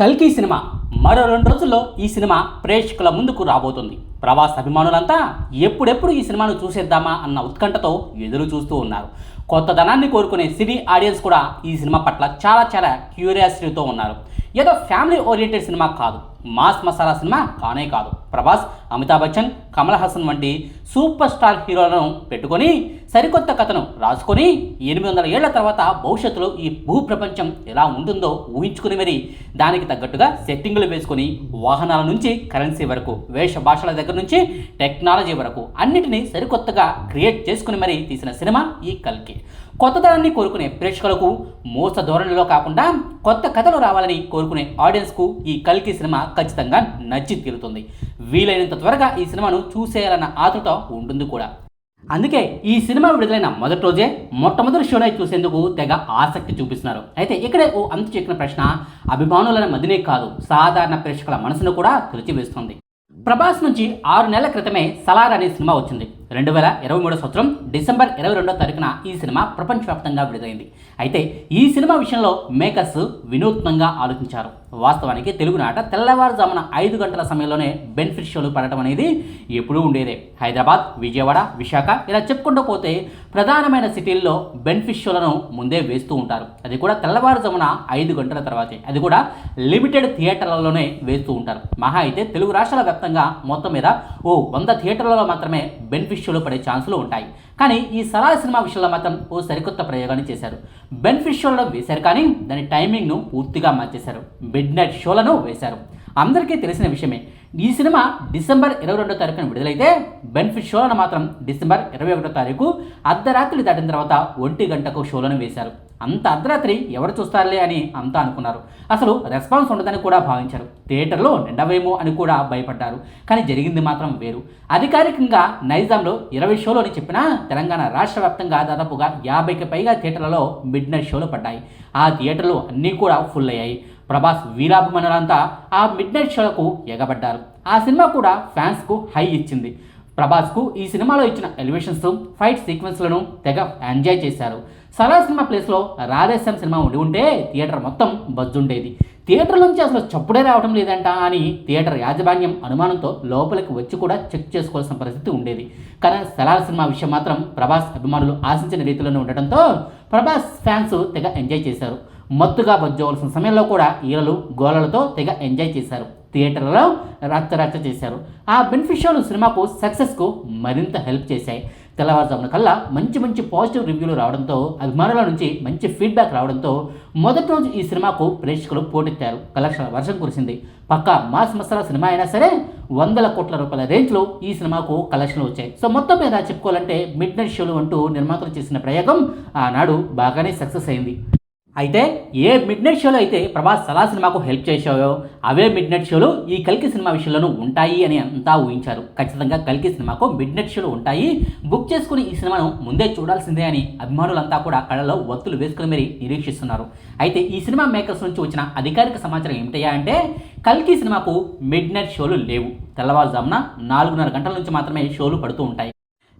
కల్కి సినిమా. మరో రెండు రోజుల్లో ఈ సినిమా ప్రేక్షకుల ముందుకు రాబోతుంది. ప్రవాస అభిమానులంతా ఎప్పుడెప్పుడు ఈ సినిమాను చూసేద్దామా అన్న ఉత్కంఠతో ఎదురు చూస్తూ ఉన్నారు. కొత్తదనాన్ని కోరుకునే సినీ ఆడియన్స్ కూడా ఈ సినిమా పట్ల చాలా చాలా క్యూరియాసిటీతో ఉన్నారు. ఏదో ఫ్యామిలీ ఓరియంటెడ్ సినిమా కాదు. మాస్ మసాలా సినిమా కానే కాదు. ప్రభాస్ అమితాబ్ బచ్చన్ కమల్ హాసన్ వంటి సూపర్ స్టార్ హీరోలను పెట్టుకొని సరికొత్త కథను రాసుకొని ఎనిమిది వందల ఏళ్ళ తర్వాత భవిష్యత్తులో ఈ భూ ప్రపంచం ఎలా ఉంటుందో ఊహించుకుని మరి దానికి తగ్గట్టుగా సెట్టింగులు వేసుకొని వాహనాల నుంచి కరెన్సీ వరకు వేష భాషల దగ్గర నుంచి టెక్నాలజీ వరకు అన్నిటినీ సరికొత్తగా క్రియేట్ చేసుకుని మరి తీసిన సినిమా ఈ కల్కి. కొత్తదనాన్ని కోరుకునే ప్రేక్షకులకు మోస ధోరణిలో కాకుండా కొత్త కథలు రావాలని కోరుకునే ఆడియన్స్కు ఈ కల్కి సినిమా ఖచ్చితంగా నచ్చి తీరుతుంది. వీలైనంత త్వరగా ఈ సినిమాను చూసేయాలన్న ఆతృత ఉంటుంది కూడా. అందుకే ఈ సినిమా విడుదలైన మొదటి రోజే మొట్టమొదటి షోనే చూసేందుకు తెగ ఆసక్తి చూపిస్తున్నారు. అయితే ఇక్కడే ఓ అంతు చెక్కిన ప్రశ్న అభిమానుల మధ్యనే కాదు సాధారణ ప్రేక్షకుల మనసును కూడా తులిచివేస్తుంది ప్రభాస్ నుంచి ఆరు నెలల క్రితమే సలార్ అనే సినిమా వచ్చింది. రెండు వేల ఇరవై మూడో సంవత్సరం డిసెంబర్ ఇరవై రెండో తారీఖున ఈ సినిమా ప్రపంచవ్యాప్తంగా విడుదలైంది. అయితే ఈ సినిమా విషయంలో మేకర్స్ వినూత్నంగా ఆలోచించారు. వాస్తవానికి తెలుగు నాట తెల్లవారుజామున ఐదు గంటల సమయంలోనే బెనిఫిట్ షోలు పడటం అనేది ఎప్పుడూ ఉండేదే. హైదరాబాద్ విజయవాడ విశాఖ ఇలా చెప్పుకుంటూ పోతే ప్రధానమైన సిటీల్లో బెనిఫిట్ షోలను ముందే వేస్తూ ఉంటారు. అది కూడా తెల్లవారుజామున ఐదు గంటల తర్వాతే. అది కూడా లిమిటెడ్ థియేటర్లలోనే వేస్తూ ఉంటారు. మహా అయితే తెలుగు రాష్ట్రాల వ్యాప్తంగా మొత్తం మీద ఓ వంద థియేటర్లలో మాత్రమే బెనిఫిట్ షోలు పడే ఛాన్సులు ఉంటాయి. కానీ ఈ సలార్ సినిమా విషయంలో మాత్రం ఓ సరికొత్త ప్రయోగాన్ని చేశారు. బెనిఫిట్ షోలను వేశారు కానీ దాని టైమింగ్ను పూర్తిగా మార్చేశారు. మిడ్ నైట్ షోలను వేశారు. అందరికీ తెలిసిన విషయమే. ఈ సినిమా డిసెంబర్ ఇరవై రెండో తారీఖున విడుదలైతే బెనిఫిట్ షోలను మాత్రం డిసెంబర్ ఇరవై ఒకటో తారీఖు అర్ధరాత్రి దాటిన తర్వాత ఒంటి గంటకు షోలను వేశారు. అంత అర్ధరాత్రి ఎవరు చూస్తారులే అని అంతా అనుకున్నారు. అసలు రెస్పాన్స్ ఉండదని కూడా భావించారు. థియేటర్లో నిండవేమో అని కూడా భయపడ్డారు. కానీ జరిగింది మాత్రం వేరు. అధికారికంగా నైజాంలో ఇరవై షోలు అని చెప్పినా తెలంగాణ రాష్ట్ర వ్యాప్తంగా దాదాపుగా యాభైకి పైగా థియేటర్లలో మిడ్ నైట్ షోలు పడ్డాయి. ఆ థియేటర్లు అన్నీ కూడా ఫుల్ అయ్యాయి. ప్రభాస్ వీరాభిమానులంతా ఆ మిడ్ నైట్ షోలకు ఎగబడ్డారు. ఆ సినిమా కూడా ఫ్యాన్స్కు హై ఇచ్చింది. ప్రభాస్కు ఈ సినిమాలో ఇచ్చిన ఎలివేషన్స్ ఫైట్ సీక్వెన్స్లను తెగ ఎంజాయ్ చేశారు. సలార్ సినిమా ప్లేస్లో రాధేశ్యామ్ సినిమా ఉండి ఉంటే థియేటర్ మొత్తం బజ్జుండేది. థియేటర్ నుంచి అసలు చప్పుడే రావడం లేదంట అని థియేటర్ యాజమాన్యం అనుమానంతో లోపలికి వచ్చి కూడా చెక్ చేసుకోవాల్సిన పరిస్థితి ఉండేది. కానీ సలార్ సినిమా విషయం మాత్రం ప్రభాస్ అభిమానులు ఆశించిన రీతిలోనే ఉండటంతో ప్రభాస్ ఫ్యాన్స్ తెగ ఎంజాయ్ చేశారు. మత్తుగా బజ్జవలసిన సమయంలో కూడా ఈరలు గోలలతో తెగ ఎంజాయ్ చేశారు. థియేటర్లలో రచ్చ చేశారు. ఆ బెనిఫిషియల్ సినిమాకు సక్సెస్కు మరింత హెల్ప్ చేశాయి. తెల్లవారుజామున కల్లా మంచి మంచి పాజిటివ్ రివ్యూలు రావడంతో అభిమానుల నుంచి మంచి ఫీడ్బ్యాక్ రావడంతో మొదటి రోజు ఈ సినిమాకు ప్రేక్షకులు పోటెత్తారు. కలెక్షన్ల వర్షం కురిసింది. పక్కా మాస్ మసాలా సినిమా అయినా సరే వందల కోట్ల రూపాయల రేంజ్లో ఈ సినిమాకు కలెక్షన్లు వచ్చాయి. సో మొత్తం మీద చెప్పుకోవాలంటే మిడ్ నైట్ షోలు అంటూ నిర్మాతలు చేసిన ప్రయోగం ఆనాడు బాగానే సక్సెస్ అయింది. అయితే ఏ మిడ్ నైట్ షోలో అయితే ప్రభాస్ సలా సినిమాకు హెల్ప్ చేశాయో అవే మిడ్ నైట్ షోలు ఈ కల్కి సినిమా విషయంలోనూ ఉంటాయి అని అంతా ఊహించారు. ఖచ్చితంగా కల్కి సినిమాకు మిడ్ నైట్ షోలు ఉంటాయి. బుక్ చేసుకుని ఈ సినిమాను ముందే చూడాల్సిందే అని అభిమానులంతా కూడా కళ్ళలో ఒత్తులు వేసుకుని మరీ నిరీక్షిస్తున్నారు. అయితే ఈ సినిమా మేకర్స్ నుంచి వచ్చిన అధికారిక సమాచారం ఏమిటయ్యా అంటే కల్కి సినిమాకు మిడ్ నైట్ షోలు లేవు. తెల్లవారుజామున నాలుగున్నర గంటల నుంచి మాత్రమే షోలు పడుతూ ఉంటాయి.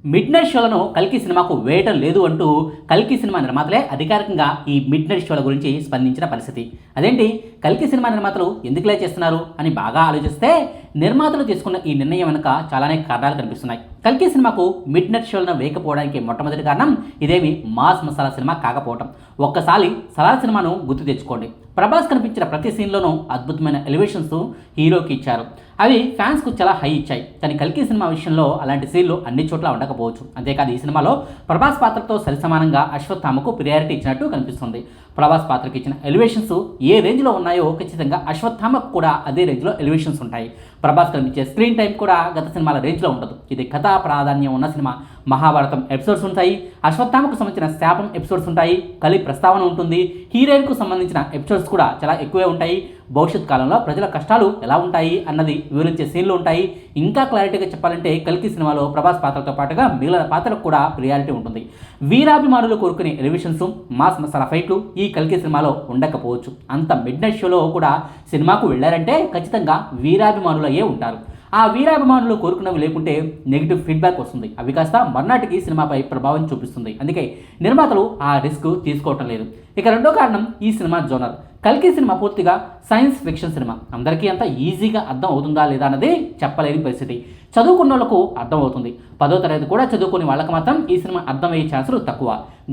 మిడ్ నైట్ షోలను కల్కి సినిమాకు వేయటం లేదు అంటూ కల్కి సినిమా నిర్మాతలే అధికారికంగా ఈ మిడ్ నైట్ షోల గురించి స్పందించిన పరిస్థితి. అదేంటి? కల్కి సినిమా నిర్మాతలు ఎందుకులే చేస్తున్నారు అని బాగా ఆలోచిస్తే నిర్మాతలు తీసుకున్న ఈ నిర్ణయం వెనుక చాలానే కారణాలు కనిపిస్తున్నాయి. కల్కి సినిమాకు మిడ్ నైట్ షోలను వేయకపోవడానికి మొట్టమొదటి కారణం ఇదేమి మాస్ మసాలా సినిమా కాకపోవటం. ఒక్కసారి సలార్ సినిమాను గుర్తు తెచ్చుకోండి. ప్రభాస్ కనిపించిన ప్రతి సీన్లోనూ అద్భుతమైన ఎలివేషన్స్ హీరోకి ఇచ్చారు. అవి ఫ్యాన్స్కు చాలా హై ఇచ్చాయి. కానీ కల్కి సినిమా విషయంలో అలాంటి సీన్లు అన్ని చోట్ల ఉండకపోవచ్చు. అంతేకాదు ఈ సినిమాలో ప్రభాస్ పాత్రతో సరిసమానంగా అశ్వత్థామకు ప్రియారిటీ ఇచ్చినట్టు కనిపిస్తుంది. ప్రభాస్ పాత్రకి ఇచ్చిన ఎలివేషన్స్ ఏ రేంజ్లో ఉన్నాయో ఖచ్చితంగా అశ్వత్థామకు కూడా అదే రేంజ్లో ఎలివేషన్స్ ఉంటాయి. ప్రభాస్ కనిపించే స్క్రీన్ టైం కూడా గత సినిమాల రేంజ్లో ఉండదు. ఇది కథా ప్రాధాన్యం ఉన్న సినిమా. మహాభారతం ఎపిసోడ్స్ ఉంటాయి. అశ్వత్థామకు సంబంధించిన శాపం ఎపిసోడ్స్ ఉంటాయి. కలి ప్రస్తావన ఉంటుంది. హీరోయిన్కు సంబంధించిన ఎపిసోడ్స్ కూడా చాలా ఎక్కువే ఉంటాయి. భవిష్యత్ కాలంలో ప్రజల కష్టాలు ఎలా ఉంటాయి అన్నది వివరించే సీన్లు ఉంటాయి. ఇంకా క్లారిటీగా చెప్పాలంటే కల్కి సినిమాలో ప్రభాస్ పాత్రతో పాటుగా మిగిలిన పాత్రకు కూడా ప్రియారిటీ ఉంటుంది. వీరాభిమానులు కోరుకునే రివిషన్స్ మాస్ మసాలా ఫైట్లు ఈ కల్కి సినిమాలో ఉండకపోవచ్చు. అంత మిడ్ నైట్ షోలో కూడా సినిమాకు వెళ్ళారంటే ఖచ్చితంగా వీరాభిమానులయ్యే ఉంటారు. ఆ వీరాభిమానులు కోరుకున్నవి లేకుంటే నెగిటివ్ ఫీడ్బ్యాక్ వస్తుంది. అవి కాస్త మర్నాటికి సినిమాపై ప్రభావం చూపిస్తుంది. అందుకే నిర్మాతలు ఆ రిస్క్ తీసుకోవటం లేదు. ఇక రెండో కారణం ఈ సినిమా జోనర్. కల్కి సినిమా పూర్తిగా సైన్స్ ఫిక్షన్ సినిమా. అందరికీ అంత ఈజీగా అర్థం అవుతుందా లేదా అన్నది చెప్పలేని పరిస్థితి. చదువుకున్న వాళ్ళకు అర్థమవుతుంది. పదో తరగతి కూడా చదువుకునే వాళ్ళకి మాత్రం ఈ సినిమా అర్థమయ్యే ఛాన్సులు తక్కువ.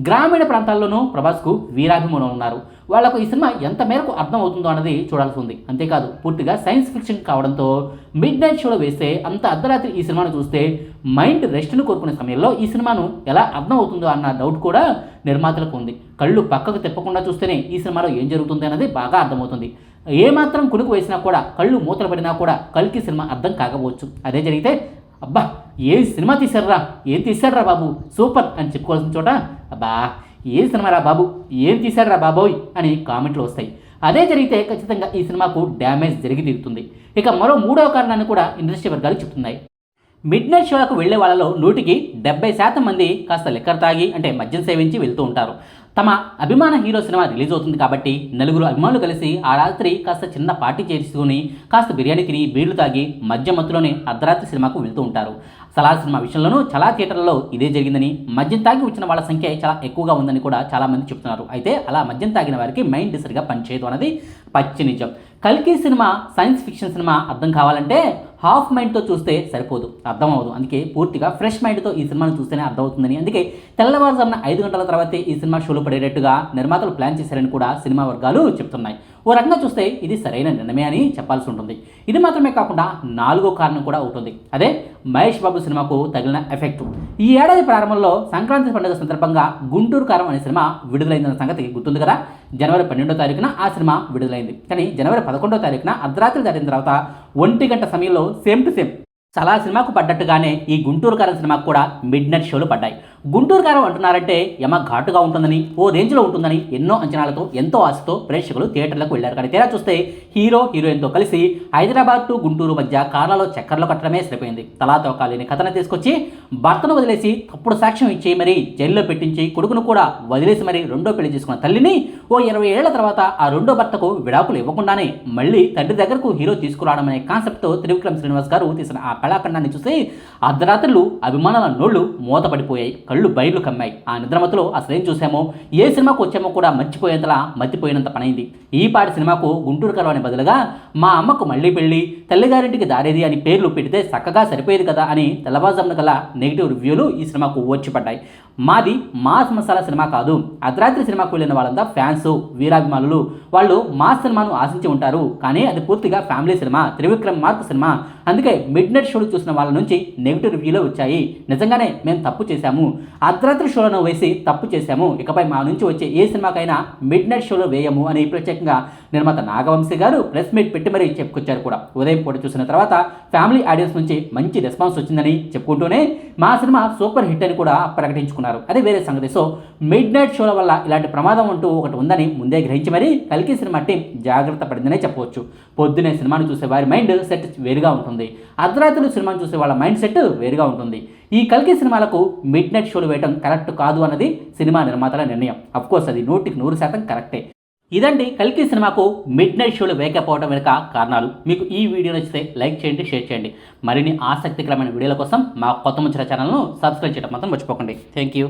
గ్రామీణ ప్రాంతాల్లోనూ ప్రభాస్కు వీరాభిమానులు ఉన్నారు. వాళ్ళకు ఈ సినిమా ఎంత మేరకు అర్థం అవుతుందో అన్నది చూడాల్సి ఉంది. అంతేకాదు పూర్తిగా సైన్స్ ఫిక్షన్ కావడంతో మిడ్ నైట్ షోలో వేస్తే అంత అర్ధరాత్రి ఈ సినిమాను చూస్తే మైండ్ రెస్ట్ను కోరుకునే సమయంలో ఈ సినిమాను ఎలా అర్థం అవుతుందో అన్న డౌట్ కూడా నిర్మాతలకు ఉంది. కళ్ళు పక్కకు తిప్పకుండా చూస్తేనే ఈ సినిమాలో ఏం జరుగుతుంది అన్నది బాగా అర్థమవుతుంది. ఏమాత్రం కునుకు వేసినా కూడా కళ్ళు మూతలు పడినా కూడా కల్కి సినిమా అర్థం కాకపోవచ్చు. అదే జరిగితే అబ్బా ఏ సినిమా తీశారా ఏం తీశాడ్రా బాబు? సూపర్ అని చెప్పుకోవాల్సిన చోట అబ్బా ఏ సినిమారా బాబు? ఏం తీశాడ్రా బాబోయ్? అని కామెంట్లు వస్తాయి. అదే జరిగితే ఖచ్చితంగా ఈ సినిమాకు డ్యామేజ్ జరిగి తీరుతుంది. ఇక మరో మూడవ కారణాన్ని కూడా ఇండస్ట్రీ వర్గాలు చెప్తున్నాయి. మిడ్ నైట్ షోలకు వెళ్ళే వాళ్ళలో నూటికి డెబ్బై శాతం మంది కాస్త లిక్కర్ తాగి అంటే మద్యం సేవించి వెళ్తూ ఉంటారు. తమ అభిమాన హీరో సినిమా రిలీజ్ అవుతుంది కాబట్టి నలుగురు అభిమానులు కలిసి ఆ రాత్రి కాస్త చిన్న పార్టీ చేసుకుని కాస్త బిర్యానీ తిని బీర్లు తాగి మధ్య మత్తులోనే అర్ధరాత్రి సినిమాకు వెళ్తూ ఉంటారు. సలార్ సినిమా విషయంలోనూ చాలా థియేటర్లలో ఇదే జరిగిందని మద్యం తాగి వచ్చిన వాళ్ళ సంఖ్య చాలా ఎక్కువగా ఉందని కూడా చాలామంది చెప్తున్నారు. అయితే అలా మద్యం తాగిన వారికి మైండ్ సరిగా పనిచేయదు అన్నది పచ్చి నిజం. కల్కి సినిమా సైన్స్ ఫిక్షన్ సినిమా అర్థం కావాలంటే హాఫ్ మైండ్తో చూస్తే సరిపోదు అర్థం అవ్వదు అందుకే పూర్తిగా ఫ్రెష్ మైండ్తో ఈ సినిమాను చూస్తేనే అర్థమవుతుందని. అందుకే తెల్లవారుజామున ఐదు గంటల తర్వాతే ఈ సినిమా షోలు పడేటట్టుగా నిర్మాతలు ప్లాన్ చేశారని కూడా సినిమా వర్గాలు చెప్తున్నాయి. ఓ రకంగా చూస్తే ఇది సరైన నిర్ణయమే అని చెప్పాల్సి ఉంటుంది. ఇది మాత్రమే కాకుండా నాలుగో కారణం కూడా ఉంటుంది. అదే మహేష్ బాబు సినిమాకు తగిలిన ఎఫెక్ట్. ఈ ఏడాది ప్రారంభంలో సంక్రాంతి పండుగ సందర్భంగా గుంటూరు కారం అనే సినిమా విడుదలైందన్న సంగతి గుర్తుంది కదా? జనవరి పన్నెండో తారీఖున ఆ సినిమా విడుదలైంది. కానీ జనవరి పదకొండో తారీఖున అర్ధరాత్రి దాటిన తర్వాత ఒంటి గంట సమయంలో సేమ్ టు సేమ్ చాలా సినిమాకు పడ్డట్టుగానే ఈ గుంటూరు కారం సినిమాకు కూడా మిడ్ నైట్ షోలు పడ్డాయి. గుంటూరు కారం అంటున్నారంటే యమ ఘాటుగా ఉంటుందని ఓ రేంజ్లో ఉంటుందని ఎన్నో అంచనాలతో ఎంతో ఆశతో ప్రేక్షకులు థియేటర్లకు వెళ్ళారు. కానీ తీరా చూస్తే హీరో హీరోయిన్తో కలిసి హైదరాబాద్ టు గుంటూరు మధ్య కార్లలో చక్కర్లు కట్టడమే సరిపోయింది. తలాతో కాలేని కథను తీసుకొచ్చి భర్తను వదిలేసి తప్పుడు సాక్ష్యం ఇచ్చి మరీ జైల్లో పెట్టించి కొడుకును కూడా వదిలేసి మరీ రెండో పెళ్ళి చేసుకున్న తల్లిని ఓ ఇరవై ఏళ్ళ తర్వాత ఆ రెండో భర్తకు విడాకులు ఇవ్వకుండానే మళ్ళీ తండ్రి దగ్గరకు హీరో తీసుకురావడం అనే కాన్సెప్ట్తో త్రివిక్రమ్ శ్రీనివాస్ గారు తీసిన ఆ కళాఖండాన్ని చూసి అర్ధరాత్రులు అభిమానుల నోళ్ళు మూతపడిపోయాయి. కళ్ళు బయర్లు కమ్మాయి. ఆ నిద్రమతులో అసలు ఏం చూసామో ఏ సినిమాకు వచ్చామో కూడా మర్చిపోయేంతలా మర్చిపోయినంత పనైంది. ఈ పాటి సినిమాకు గుంటూరు కలవని బదులుగా మా అమ్మకు మళ్ళీ పెళ్ళి తల్లిగారింటికి దారేది అని పేర్లు పెడితే చక్కగా సరిపోయేది కదా అని తెల్లవారుజామున గల నెగిటివ్ రివ్యూలు ఈ సినిమాకు వచ్చిపడ్డాయి మాది మాస్ మసాలా సినిమా కాదు. అర్ధరాత్రి సినిమాకు వెళ్ళిన వాళ్ళంతా ఫ్యాన్స్ వీరాభిమానులు. వాళ్ళు మాస్ సినిమాను ఆశించి ఉంటారు. కానీ అది పూర్తిగా family cinema Trivikram mark cinema. అందుకే మిడ్ నైట్ షోలు చూసిన వాళ్ళ నుంచి నెగిటివ్ రివ్యూలు వచ్చాయి. నిజంగానే మేము తప్పు చేశాము. అర్ధరాత్రి షోలను వేసి తప్పు చేశాము. ఇకపై మా నుంచి వచ్చే ఏ సినిమాకైనా మిడ్ నైట్ షోలో వేయము అని ప్రత్యేకంగా నిర్మాత నాగవంశీ గారు ప్రెస్ మీట్ పెట్టి మరీ చెప్పుకొచ్చారు కూడా. ఉదయం పూట చూసిన తర్వాత ఫ్యామిలీ ఆడియన్స్ నుంచి మంచి రెస్పాన్స్ వచ్చిందని చెప్పుకుంటూనే మా సినిమా సూపర్ హిట్ అని కూడా ప్రకటించుకున్నారు. అదే వేరే సంగతి. సో మిడ్ నైట్ షోల వల్ల ఇలాంటి ప్రమాదం అంటూ ఒకటి ఉందని ముందే గ్రహించి మరీ కల్కి సినిమా టీం జాగ్రత్త పడిందనే చెప్పవచ్చు. పొద్దునే సినిమాను చూసే వారి మైండ్ సెట్ వేరుగా ఉంటుంది. అర్ధరాత్రులు సినిమాను చూసే వాళ్ళ మైండ్ సెట్ వేరుగా ఉంటుంది. ఈ కల్కి సినిమాలకు మిడ్ నైట్ షోలు వేయడం కరెక్ట్ కాదు అన్నది సినిమా నిర్మాతల నిర్ణయం. అఫ్కోర్స్ అది నూటికి నూరు శాతం కరెక్టే. ఇదండి కల్కి సినిమాకు మిడ్ నైట్ షోలు వేయకపోవడం వెనుక కారణాలు. మీకు ఈ వీడియో నచ్చితే లైక్ చేయండి షేర్ చేయండి. మరిన్ని ఆసక్తికరమైన వీడియోల కోసం మా కొత్త ముచ్చిన ఛానల్ను సబ్స్క్రైబ్ చేయడం మాత్రం మర్చిపోకండి. Thank you.